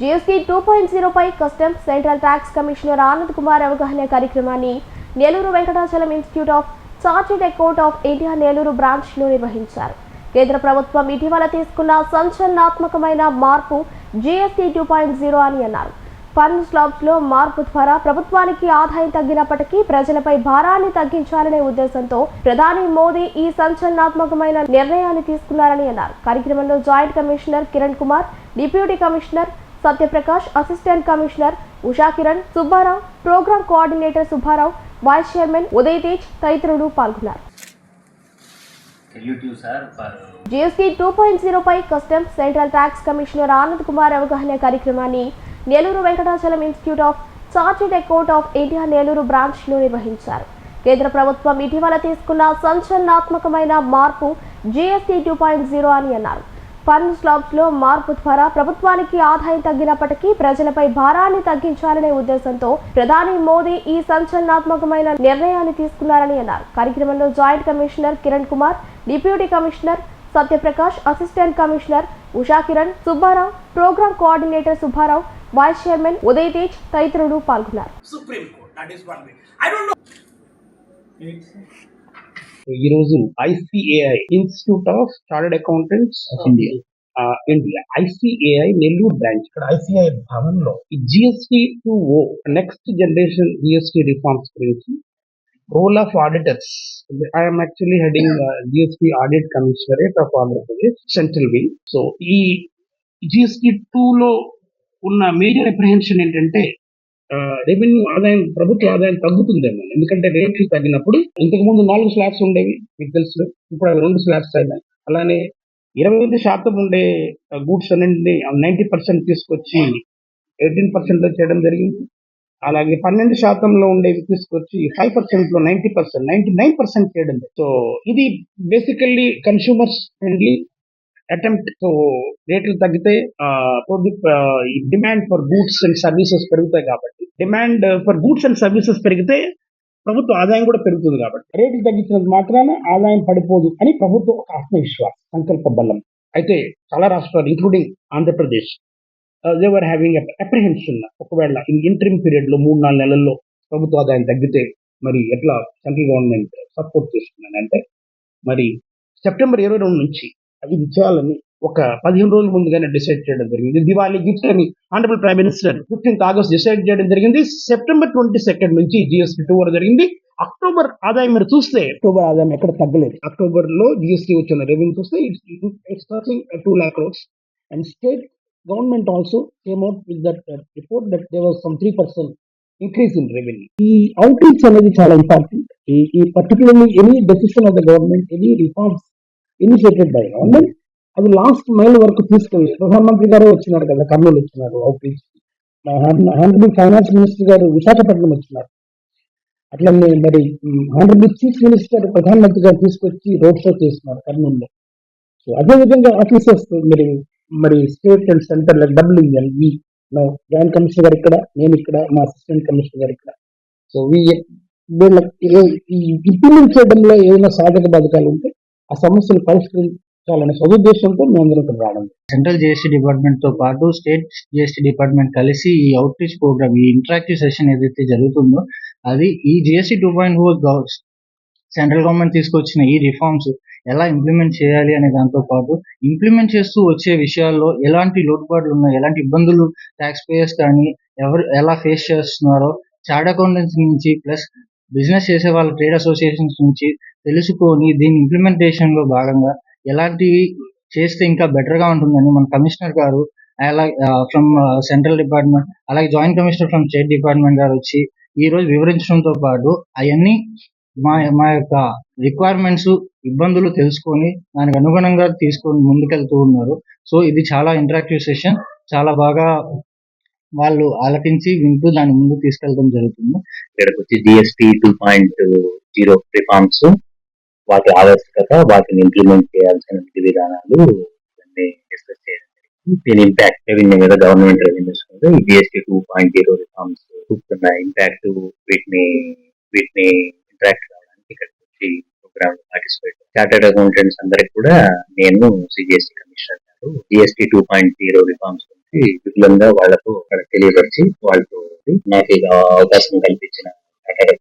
GST two point జీరోపై customs central tax commissioner Anand Kumar అవగాహన కార్యక్రమాన్ని Nellore Venkatachalam institute of chartered account of India Nellore బ్రాంచ్లో నిర్వహించారు. కేంద్ర ప్రభుత్వం ఇటీవల తీసుకున్న సంచలనాత్మకమైన మార్పు జీఎస్టీ టూ పాయింట్ జీరో అని అన్నారు. పన్ను స్లాబ్స్లో మార్పు ద్వారా ప్రభుత్వానికి ఆదాయం తగ్గినప్పటికీ ప్రజలపై భారాన్ని తగ్గించాలనే ఉద్దేశంతో ప్రధాని మోదీ ఈ సంచలనాత్మకమైన నిర్ణయాన్ని తీసుకున్నారని అన్నారు. కార్యక్రమంలో joint commissioner Kiran Kumar deputy commissioner Satyaprakash assistant commissioner Usha Kiran Subbarao programme coordinator Subbarao vice chairman Uday Tej తదితరులు పాల్గొన్నారు. GST two point జీరోపై customs central tax commissioner Anand Kumar అవగాహన కార్యక్రమాన్ని Nellore Venkatachalam institute of chartered account of India Nellore బ్రాంచ్లో నిర్వహించారు. కేంద్ర ప్రభుత్వం ఇటీవల తీసుకున్న సంచలనాత్మకమైన మార్పు జీఎస్టీ టూ పాయింట్ జీరో అని అన్నారు. ఫండ్ స్లాబ్స్లో మార్పు ద్వారా ప్రభుత్వానికి ఆదాయం తగ్గినప్పటికీ ప్రజలపై భారాన్ని తగ్గించాలనే ఉద్దేశంతో ప్రధాని మోదీ ఈ సంచలనాత్మకమైన నిర్ణయాన్ని తీసుకున్నారని అన్నారు. కార్యక్రమంలో joint commissioner Kiran Kumar deputy commissioner Satyaprakash assistant commissioner Usha Kiran Subbarao program coordinator Subbarao vice chairman Uday Tej తదితరులు పాల్గొన్నారు. Know. ఈరోజు ICAI institute of chartered accountants of India. India ICAI Nellore branch. ఇక్కడ ICI భవన్లో ఈ GST two O next generation GST reforms గురించి role of auditors. I'm actually heading GST audit commissionerate of Andhra Pradesh central wing so ఈ GST two లో ఉన్న major apprehension ఏంటంటే revenue ఆదాయం ప్రభుత్వ ఆదాయం తగ్గుతుందేమో. ఎందుకంటే రేట్లు తగ్గినప్పుడు ఇంతకు ముందు నాలుగు స్లాబ్స్ ఉండేవి మీకు తెలుసు. ఇప్పుడు అవి రెండు స్లాబ్స్ అయినాయి. అలానే ఇరవై ఐదు శాతం ఉండే గూడ్స్ అన్నింటినీ నైంటీ పర్సెంట్ తీసుకొచ్చి ఎయిటీన్ పర్సెంట్లో చేయడం జరిగింది. అలాగే పన్నెండు శాతంలో ఉండేవి తీసుకొచ్చి ఫైవ్ పర్సెంట్లో ninety percent ninety nine percent చేయడం సో ఇది basically consumers friendly attempt so రేట్లు తగ్గితే demand for goods and services పెరుగుతాయి కాబట్టి. Demand for goods and services పెరిగితే ప్రభుత్వ ఆదాయం కూడా పెరుగుతుంది కాబట్టి. రేట్లు తగ్గించినంత మాత్రాన ఆదాయం పడిపోదు అని ప్రభుత్వం ఒక ఆత్మవిశ్వాసం సంకల్ప బలం. అయితే చాలా రాష్ట్రాలు including Andhra Pradesh they're having apprehension ఒకవేళ ఇంటర్మ్ పీరియడ్లో మూడు నాలుగు నెలల్లో ప్రభుత్వ ఆదాయం తగ్గితే మరి ఎట్లా సెంట్రల్ గవర్నమెంట్ సపోర్ట్ చేస్తుందని అంటే మరి సెప్టెంబర్ ఇరవై రెండు నుంచి ఇది చేయాలని ఒక పదిహేను రోజుల ముందుగానే డిసైడ్ చేయడం జరిగింది. దివాళీ గిఫ్ట్ అని honourable prime minister fifteenth August decide చేయడం జరిగింది. సెప్టెంబర్ ట్వంటీ సెకండ్ నుంచి జిఎస్టీ టూ వరకు జరిగింది. అక్టోబర్ ఆదాయం మీరు చూస్తే అక్టోబర్ ఆదాయం ఎక్కడ తగ్గలేదు. అక్టోబర్లో జిఎస్టీ వచ్చిన రెవెన్యూ చూస్తే it's two lakh crores and state government also came out with that report that they was some three percent increase in revenue ఈ అవుట్రీచ్ అనేది చాలా ఇంపార్టెంట్ ఈ particularly any decision of the government any reforms initiated by government అది last mile వరకు తీసుకెళ్ళి ప్రధానమంత్రి గారు వచ్చినారు కదా కర్నూలు వచ్చినారు అవుట్రీచ్ హానరబుల్ ఫైనాన్స్ మినిస్టర్ గారు విశాఖపట్నం వచ్చినారు అట్లనే మరి హానరబుల్ చీఫ్ మినిస్టర్ ప్రధానమంత్రి గారు తీసుకొచ్చి రోడ్ షో చేస్తున్నారు కర్నూలులో సో అదే విధంగా ఆఫీసర్స్ మరి మరి state and centre like WL V joint commissioner గారు ఇక్కడ నేను ఇక్కడ మా అసిస్టెంట్ కమిషనర్ గారు ఇక్కడ సో ఈ ఇంప్లిమెంట్ చేయడంలో ఏదైనా సాధక బాధకాలు ఉంటే ఆ సమస్యలు పరిష్కరించాలనే సదుద్దేశంతో మేము అందరం రావడం సెంట్రల్ జిఎస్టీ డిపార్ట్మెంట్తో పాటు స్టేట్ జిఎస్టీ డిపార్ట్మెంట్ కలిసి ఈ అవుట్ రీచ్ ప్రోగ్రామ్ ఈ ఇంటరాక్టివ్ సెషన్ ఏదైతే జరుగుతుందో అది ఈ GST two point four central government తీసుకొచ్చిన ఈ రిఫార్మ్స్ ఎలా ఇంప్లిమెంట్ చేయాలి అనే దాంతో పాటు ఇంప్లిమెంట్ చేస్తూ వచ్చే విషయాల్లో ఎలాంటి లోటుపాట్లు ఉన్నాయి ఎలాంటి ఇబ్బందులు ట్యాక్స్ పేయర్స్ కానీ ఎవరు ఎలా ఫేస్ చేస్తున్నారో చార్ట్ అకౌంటెంట్స్ నుంచి ప్లస్ బిజినెస్ చేసే వాళ్ళ ట్రేడ్ అసోసియేషన్స్ నుంచి తెలుసుకొని దీని ఇంప్లిమెంటేషన్లో భాగంగా ఎలాంటివి చేస్తే ఇంకా బెటర్గా ఉంటుందని మన కమిషనర్ గారు అలాగే ఫ్రమ్ సెంట్రల్ డిపార్ట్మెంట్ అలాగే joint commissioner from state department గారు వచ్చి ఈ రోజు వివరించడంతో పాటు అవన్నీ మా మా యొక్క రిక్వైర్మెంట్స్ ఇబ్బందులు తెలుసుకొని దానికి అనుగుణంగా తీసుకొని ముందుకెళ్తూ ఉన్నారు. సో ఇది చాలా ఇంటరాక్టివ్ సెషన్ చాలా బాగా వాళ్ళు ఆలకించి వింటూ దాని ముందు తీసుకెళ్ళడం జరుగుతుంది. ఇక్కడికి వచ్చి GST two point zero reforms వాటి ఆవశ్యకత వాటిని ఇంప్లిమెంట్ చేయాల్సిన విధి విధానాలు ఇవన్నీ డిస్కస్ చేయడం దీని ఇంపాక్ట్ రెవెన్యూ మీద గవర్నమెంట్ రెవెన్యూస్ మీద ఈ GST two point zero reforms చూపుతున్న ఇంపాక్ట్ వీటిని వీటిని ఇంటరాక్ట్ కావడానికి ఇక్కడికి వచ్చి ప్రోగ్రామ్ పార్టిసిపేట్ చార్టెడ్ అకౌంటెంట్స్ అందరికి కూడా నేను సిజిఎస్టీ కమిషనర్ గారు GST two point zero reforms గురించి చెప్పి విపులంగా వాళ్ళకు అక్కడ తెలియపరిచి వాళ్ళతో నాకు అవకాశం కల్పించిన టాటా